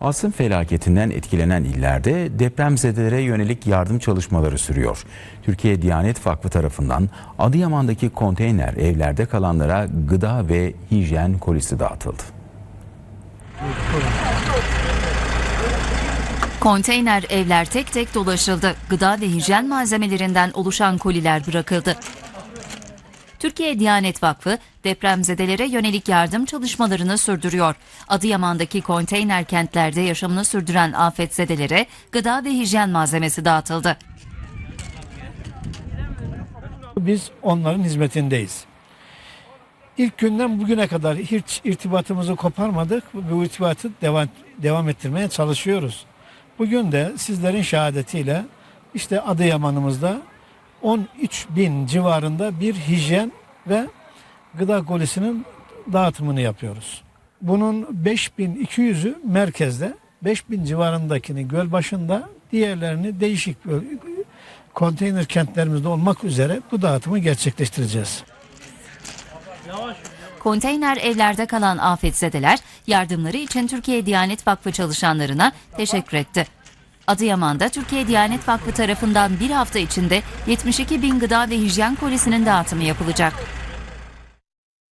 Asım felaketinden etkilenen illerde depremzedelere yönelik yardım çalışmaları sürüyor. Türkiye Diyanet Vakfı tarafından Adıyaman'daki konteyner evlerde kalanlara gıda ve hijyen kolisi dağıtıldı. Konteyner evler tek tek dolaşıldı. Gıda ve hijyen malzemelerinden oluşan koliler bırakıldı. Türkiye Diyanet Vakfı depremzedelere yönelik yardım çalışmalarını sürdürüyor. Adıyaman'daki konteyner kentlerde yaşamını sürdüren afetzedelere gıda ve hijyen malzemesi dağıtıldı. Biz onların hizmetindeyiz. İlk günden bugüne kadar hiç irtibatımızı koparmadık. Bu irtibatı devam, devam ettirmeye çalışıyoruz. Bugün de sizlerin şehadetiyle işte Adıyaman'ımızda 13 bin civarında bir hijyen ve gıda kolisinin dağıtımını yapıyoruz. Bunun 5200'ü merkezde, 5000 civarındakini göl başında, diğerlerini değişik konteyner kentlerimizde olmak üzere bu dağıtımı gerçekleştireceğiz. Konteyner evlerde kalan afetzedeler yardımları için Türkiye Diyanet Vakfı çalışanlarına teşekkür etti. Adıyaman'da Türkiye Diyanet Vakfı tarafından bir hafta içinde 72 bin gıda ve hijyen kolisinin dağıtımı yapılacak.